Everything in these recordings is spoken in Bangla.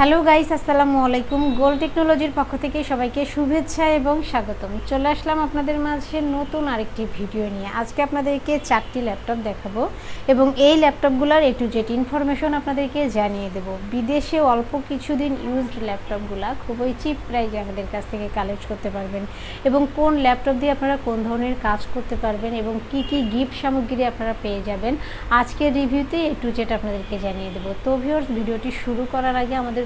হ্যালো গাইস, আসসালামু আলাইকুম। গোল টেকনোলজির পক্ষ থেকে সবাইকে শুভেচ্ছা এবং স্বাগতম। চলে আসলাম আপনাদের মাঝে নতুন আরেকটি ভিডিও নিয়ে। আজকে আপনাদেরকে চারটি ল্যাপটপ দেখাবো এবং এই ল্যাপটপগুলোর এ টু ইনফরমেশন আপনাদেরকে জানিয়ে দেব। বিদেশে অল্প কিছুদিন ইউজড ল্যাপটপগুলা খুবই চিপ প্রাইজে আমাদের কাছ থেকে কালেক্ট করতে পারবেন এবং কোন ল্যাপটপ দিয়ে আপনারা কোন ধরনের কাজ করতে পারবেন এবং কি কি গিফট সামগ্রী আপনারা পেয়ে যাবেন, আজকের রিভিউতে এ টু আপনাদেরকে জানিয়ে দেবো। তো ভিউয়ার্স ভিডিওটি শুরু করার আগে আমাদের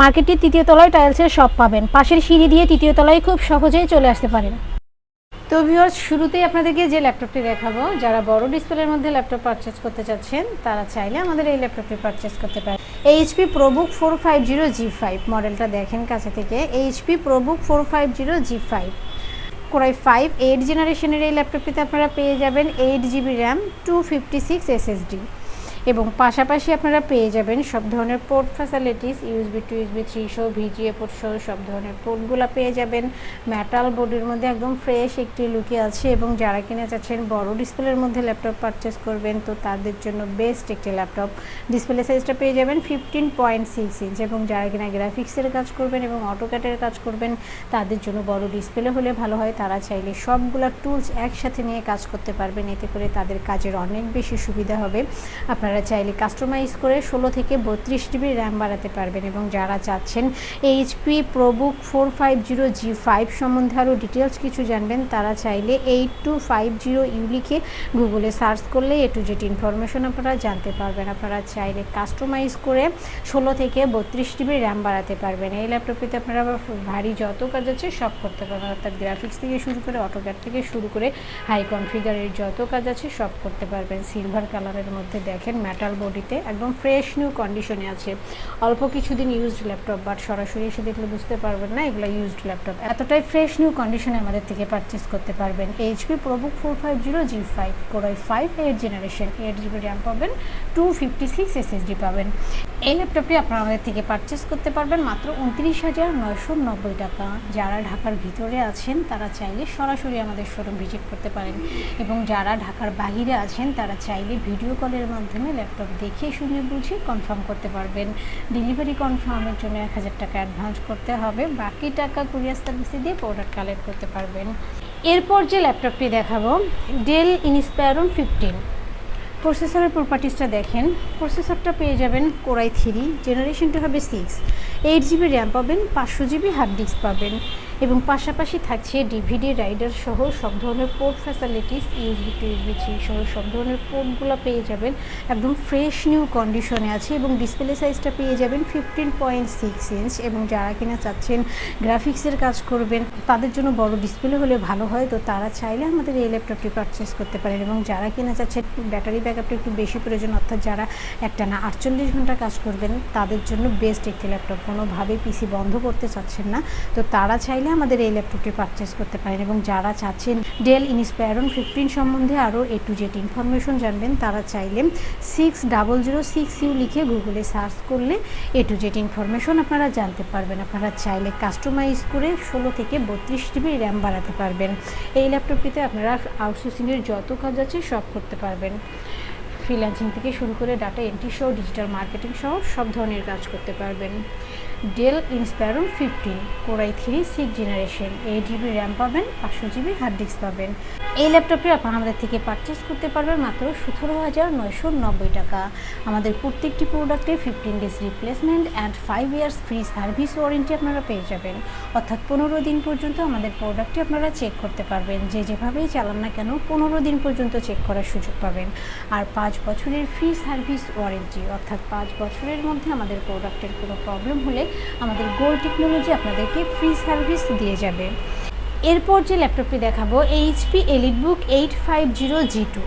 মার্কেটটির তৃতীয় তলায় টাইলসের শপ পাবেন। পাশের সিঁড়ি দিয়ে তৃতীয় তলায় খুব সহজেই চলে আসতে পারেন। তো ভিউয়ার্স শুরুতেই আপনাদেরকে যে ল্যাপটপটি দেখাবো, যারা বড় ডিসপ্লের মধ্যে ল্যাপটপ পারচেস করতে চাচ্ছেন, তারা চাইলে আমাদের এই ল্যাপটপটি পারচেস করতে পারেন। HP ProBook four five zero G five মডেলটা দেখেন কাছে থেকে। HP ProBook four five zero G five core i five eight জেনারেশনের এই ল্যাপটপটিতে আপনারা পেয়ে যাবেন eight GB RAM two fifty six SSD এবং পাশাপাশি আপনারা পেয়ে যাবেন সব ধরনের port facilities USB two USB three সহ ভিজিএ পোর্ট সহ সব ধরনের পোর্টগুলো পেয়ে যাবেন। মেটাল বোর্ডের মধ্যে একদম ফ্রেশ একটি লুকে আছে এবং যারা কিনা চাচ্ছেন বড় ডিসপ্লের মধ্যে ল্যাপটপ পারচেস করবেন, তো তাদের জন্য বেস্ট একটি ল্যাপটপ ডিসপ্লে সাইজটা পেয়ে যাবেন ফিফটিন পয়েন্ট সিক্স ইঞ্চ এবং যারা কিনা গ্রাফিক্সের কাজ করবেন এবং অটোক্যাটের কাজ করবেন, তাদের জন্য বড় ডিসপ্লে হলে ভালো হয়। তারা চাইলে সবগুলো টুলস একসাথে নিয়ে কাজ করতে পারবেন, এতে করে তাদের কাজের অনেক বেশি সুবিধা হবে। আপনারা চাইলে কাস্টমাইজ করে ষোলো থেকে বত্রিশ জিবি র্যাম বাড়াতে পারবেন এবং যারা চাচ্ছেন HP ProBook four five zero G five সম্বন্ধে আরও ডিটেলস কিছু জানবেন, তারা চাইলে eight two five zero U লিখে গুগলে সার্চ করলে এ টু জেড ইনফরমেশন আপনারা জানতে পারবেন। আপনারা চাইলে কাস্টমাইজ করে ষোলো থেকে বত্রিশ জিবি র্যাম বাড়াতে পারবেন। এই ল্যাপটপটিতে আপনারা ভারী যত কাজ আছে সব করতে পারবেন। অর্থাৎ গ্রাফিক্স থেকে শুরু করে অটোক্যাট থেকে শুরু করে হাই কনফিগারের যত কাজ আছে সব করতে পারবেন। সিলভার কালারের মধ্যে দেখেন মেটাল বডিতে একদম ফ্রেশ নিউ কন্ডিশনে আছে। অল্প কিছুদিন ইউজড ল্যাপটপ বাট সরাসরি এসে দেখলে বুঝতে পারবেন না, এগুলো ইউজড ল্যাপটপ এতটাই ফ্রেশ নিউ কন্ডিশনে আমাদের থেকে পারচেস করতে পারবেন। HP ProBook four five zero G five Core i five eight generation eight GB RAM পাবেন টু ফিফটি সিক্স এসএসডি পাবেন। এই ল্যাপটপটি আপনারা আমাদের থেকে পারচেস করতে পারবেন মাত্র উনত্রিশ হাজার নয়শো নব্বই টাকা। যারা ঢাকার ভিতরে আছেন, তারা চাইলে সরাসরি আমাদের শোরুম ভিজিট করতে পারেন। এবং যারা ঢাকার বাহিরে আছেন, তারা চাইলে ভিডিও কলের মাধ্যমে ল্যাপটপ দেখে শুনে বুঝে কনফার্ম করতে পারবেন। ডেলিভারি কনফার্মের জন্য এক হাজার টাকা অ্যাডভান্স করতে হবে। বাকি টাকা কুরিয়ার সার্ভিসে দিয়ে প্রোডাক্ট কালেক্ট করতে পারবেন। এরপর যে ল্যাপটপটি দেখাবো ডেল ইনস্পায়রন ফিফটিন প্রসেসরের প্রপার্টিসটা দেখেন। প্রসেসরটা পেয়ে যাবেন কোরাই থ্রি জেনারেশনটা হবে সিক্স এইট জিবি র্যাম পাবেন, পাঁচশো জিবি হার্ড ডিস্ক পাবেন। এবং পাশাপাশি থাকছে ডিভিডি রাইডার সহ সব ধরনের port facilities USB two USB সহ সব ধরনের পোর্টগুলো পেয়ে যাবেন। একদম ফ্রেশ নিউ কন্ডিশনে আছে এবং ডিসপ্লে সাইজটা পেয়ে যাবেন ফিফটিন পয়েন্ট সিক্স ইঞ্চ এবং যারা কিনা চাচ্ছেন গ্রাফিক্সের কাজ করবেন, তাদের জন্য বড় ডিসপ্লে হলে ভালো হয়। তো তারা চাইলে আমাদের এই ল্যাপটপটি পারচেস করতে পারেন এবং যারা কিনা চাচ্ছেন ব্যাটারি ব্যাকআপটা একটু বেশি প্রয়োজন, অর্থাৎ যারা একটা না আটচল্লিশ ঘণ্টা কাজ করবেন, তাদের জন্য বেস্ট একটি ল্যাপটপ কোনোভাবেই পিসি বন্ধ করতে চাচ্ছেন না। তো তারা চাইলে আমাদের এই ল্যাপটপটি পারচেস করতে পারেন এবং যারা চাচ্ছেন ডেল ইনস্পায়রন ফিফটিন সম্বন্ধে আরও এ টু জেড ইনফরমেশন জানবেন, তারা চাইলে six double zero six U লিখে গুগলে সার্চ করলে এ টু জেড ইনফরমেশন আপনারা জানতে পারবেন। আপনারা চাইলে কাস্টমাইজ করে ষোলো থেকে বত্রিশ জিবি র্যাম বাড়াতে পারবেন। এই ল্যাপটপটিতে আপনারা আউটসোর্সিংয়ের যত কাজ আছে সব করতে পারবেন। ফ্রিল্যান্সিং থেকে শুরু করে ডাটা এন্ট্রি সহ ডিজিটাল মার্কেটিং সহ সব ধরনের কাজ করতে পারবেন। Dell Inspiron fifteen, Core i three, six generation eight GB RAM পাবেন, পাঁচশো জিবি হার্ড ডিস্ক পাবেন। এই ল্যাপটপটি আপনারা আমাদের থেকে পারচেস করতে পারবেন মাত্র সতেরো হাজার নয়শো নব্বই টাকা। আমাদের প্রত্যেকটি প্রোডাক্টে fifteen days replacement and five years free service warranty আপনারা পেয়ে যাবেন। অর্থাৎ পনেরো দিন পর্যন্ত আমাদের প্রোডাক্টটি আপনারা চেক করতে পারবেন। যে যেভাবেই চালান না কেন পনেরো দিন পর্যন্ত চেক করার সুযোগ পাবেন। আর পাঁচ বছরের ফ্রি সার্ভিস ওয়ারেন্টি অর্থাৎ পাঁচ বছরের মধ্যে আমাদের প্রোডাক্টের কোনো প্রবলেম হলে আমাদের গোল টেকনোলজি আপনাদেরকে ফ্রি সার্ভিস দিয়ে যাবে। এরপর যে ল্যাপটপটি দেখাবো HP EliteBook eight five zero G two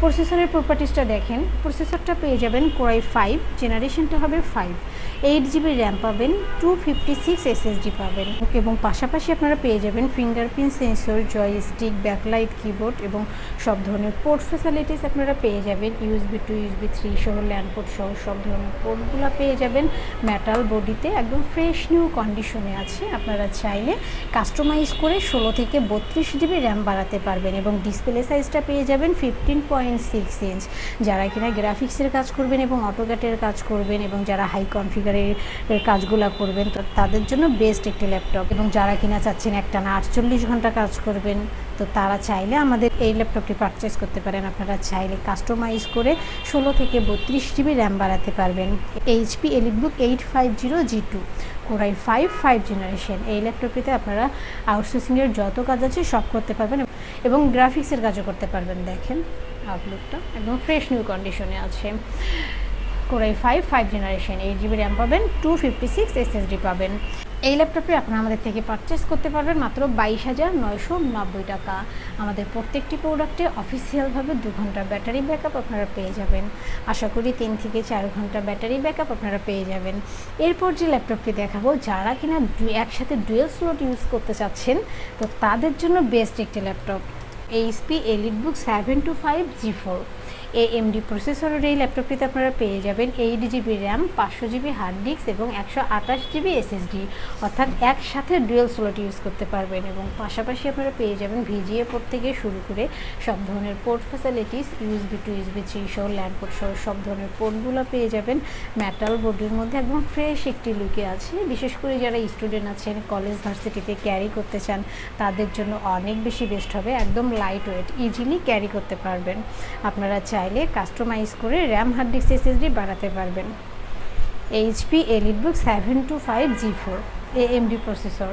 প্রসেসরের প্রপার্টিসটা দেখেন প্রসেসরটা পেয়ে যাবেন কোরাই ফাইভ জেনারেশনটা হবে ফাইভ এইট জিবি র্যাম পাবেন টু ফিফটি সিক্স এসএসডি পাবেন। এবং পাশাপাশি আপনারা পেয়ে যাবেন fingerprint sensor joystick backlight keyboard এবং সব ধরনের পোর্ট ফেসিলিটিস আপনারা পেয়ে যাবেন। ইউএসবি টু ইউএসবি থ্রি সহ ল্যান্ড পোর্ট সহ সব ধরনের পোর্টগুলো পেয়ে যাবেন। মেটাল বডিতে একদম ফ্রেশ নিউ কন্ডিশনে আছে। আপনারা চাইলে কাস্টমাইজ করে ষোলো থেকে বত্রিশ জিবি র্যাম বাড়াতে পারবেন এবং ডিসপ্লে সাইজটা পেয়ে যাবেন ফিফটিন পয়েন্ট সিক্স ইঞ্চ যারা কিনা গ্রাফিক্সের কাজ করবেন এবং অটোক্যাটের কাজ করবেন এবং যারা হাই কনফিগারের কাজগুলো করবেন, তো তাদের জন্য বেস্ট একটি ল্যাপটপ এবং যারা কিনা চাচ্ছেন একটা না আটচল্লিশ ঘণ্টা কাজ করবেন, তো তারা চাইলে আমাদের এই ল্যাপটপটি পারচেস করতে পারেন। আপনারা চাইলে কাস্টমাইজ করে ষোলো থেকে বত্রিশ জিবি র্যাম বাড়াতে পারবেন। HP EliteBook eight five zero G two Core i five five generation এই ল্যাপটপটিতে আপনারা আউটসোর্সিংয়ের যত কাজ আছে সব করতে পারবেন এবং গ্রাফিক্সের কাজও করতে পারবেন। দেখেন আউটলুকটা একদম ফ্রেশ নিউ কন্ডিশনে আছে। Core i five five generation eight GB RAM পাবেন টু ফিফটি সিক্স এসএসডি পাবেন। এই ল্যাপটপটি আপনারা আমাদের থেকে পারচেস করতে পারবেন মাত্র বাইশ হাজার নয়শো নব্বই টাকা। আমাদের প্রত্যেকটি প্রোডাক্টে অফিসিয়ালভাবে দু ঘণ্টা ব্যাটারি ব্যাকআপ আপনারা পেয়ে যাবেন। আশা করি তিন থেকে চার ঘণ্টা ব্যাটারি ব্যাকআপ আপনারা পেয়ে যাবেন। এরপর যে ল্যাপটপটি দেখাবো, যারা কিনা একসাথে ডুয়েল স্লট ইউজ করতে চাচ্ছেন, তো তাদের জন্য বেস্ট একটি laptop HP EliteBook seven two five G four AMD প্রসেসরের এই ল্যাপটপটিতে আপনারা পেয়ে যাবেন এইট জিবি র্যাম পাঁচশো জিবি হার্ড ডিস্ক এবং একশো আঠাশ জিবি এসএসডি অর্থাৎ একসাথে ডুয়েল স্লট ইউজ করতে পারবেন এবং পাশাপাশি আপনারা পেয়ে যাবেন ভিজিএ পোর্ট থেকে শুরু করে সব ধরনের port facilities USB two USB three সহ ল্যান্ড পোর্ট সহ সব ধরনের পোর্টগুলো পেয়ে যাবেন। মেটাল বোর্ডের মধ্যে একদম ফ্রেশ একটি লুকে আছে। বিশেষ করে যারা স্টুডেন্ট আছেন কলেজ ভার্সিটিতে ক্যারি করতে চান, তাদের জন্য অনেক বেশি বেস্ট হবে। একদম লাইট ওয়েট ইজিলি ক্যারি করতে পারবেন। আপনারা চাইলে কাস্টমাইজ করে র্যাম হার্ড ডিস্ক এসএসডি বাড়াতে পারবেন। HP EliteBook seven two five G four AMD processor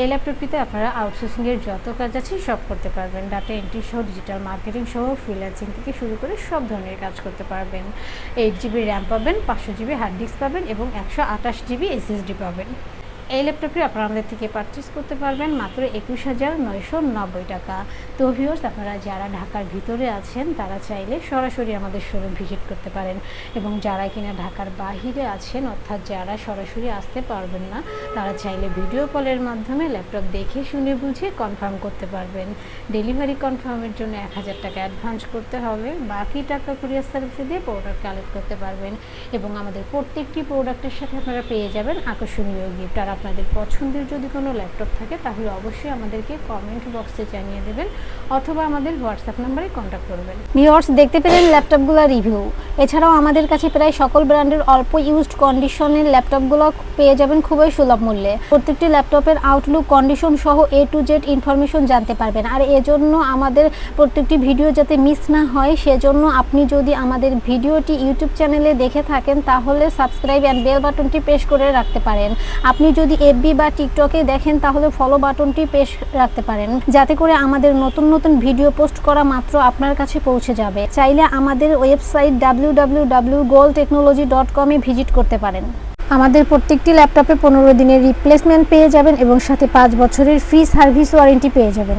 এই ল্যাপটপটিতে আপনারা আউটসোর্সিংয়ের যত কাজ আছে সব করতে পারবেন। ডাটা এন্ট্রি সহ ডিজিটাল মার্কেটিং সহ ফ্রিল্যান্সিং থেকে শুরু করে সব ধরনের কাজ করতে পারবেন। এইট জিবি র্যাম পাবেন, পাঁচশো জিবি হার্ড ডিস্ক পাবেন এবং একশো আঠাশ জিবি এসএসডি পাবেন। এই ল্যাপটপটি আপনারা আমাদের থেকে পারচেস করতে পারবেন মাত্র একুশ হাজার নয়শো নব্বই টাকা। তো ভিউর্স আপনারা যারা ঢাকার ভিতরে আছেন, তারা চাইলে সরাসরি আমাদের শোরুম ভিজিট করতে পারেন। এবং যারা কিনা ঢাকার বাহিরে আছেন, অর্থাৎ যারা সরাসরি আসতে পারবেন না, তারা চাইলে ভিডিও কলের মাধ্যমে ল্যাপটপ দেখে, শুনে, বুঝে কনফার্ম করতে পারবেন। ডেলিভারি কনফার্মের জন্য এক হাজার টাকা অ্যাডভান্স করতে হবে। বাকি টাকা কুরিয়ার সার্ভিসে দিয়ে প্রোডাক্ট কালেক্ট করতে পারবেন। এবং আমাদের প্রত্যেকটি প্রোডাক্টের সাথে আপনারা পেয়ে যাবেন আকর্ষণীয় গিফট আর আপনাদের পছন্দের যদি কোনো ল্যাপটপ থাকে, তাহলে অবশ্যই আমাদেরকে কমেন্ট বক্সে জানিয়ে দেবেন অথবা আমাদের হোয়াটসঅ্যাপ নাম্বারে কন্ট্যাক্ট করবেন। ভিউয়ার্স দেখতে পেলেন ল্যাপটপগুলোর রিভিউ এছাড়াও আমাদের কাছে প্রায় সকল ব্র্যান্ডের অল্প ইউজড কন্ডিশনের ল্যাপটপগুলো পেয়ে যাবেন খুবই সুলভ মূল্যে। প্রত্যেকটি ল্যাপটপের আউটলুক কন্ডিশন সহ এ টু জেড ইনফরমেশন জানতে পারবেন। আর এজন্য আমাদের প্রত্যেকটি ভিডিও যাতে মিস না হয়, সেজন্য আপনি যদি আমাদের ভিডিওটি ইউটিউব চ্যানেলে দেখে থাকেন, তাহলে সাবস্ক্রাইব অ্যান্ড বেল বাটনটি প্রেস করে রাখতে পারেন। আপনি যদি এফবি বা টিকটকে দেখেন, তাহলে ফলো বাটনটি পেশ রাখতে পারেন। যাতে করে আমাদের নতুন নতুন ভিডিও পোস্ট করা মাত্র আপনার কাছে পৌঁছে যাবে। চাইলে আমাদের website W W W Goal Technology dot visit করতে পারেন। আমাদের প্রত্যেকটি ল্যাপটপে পনেরো দিনের রিপ্লেসমেন্ট পেয়ে যাবেন এবং সাথে পাঁচ বছরের ফ্রি সার্ভিস ওয়ারেন্টি পেয়ে যাবেন।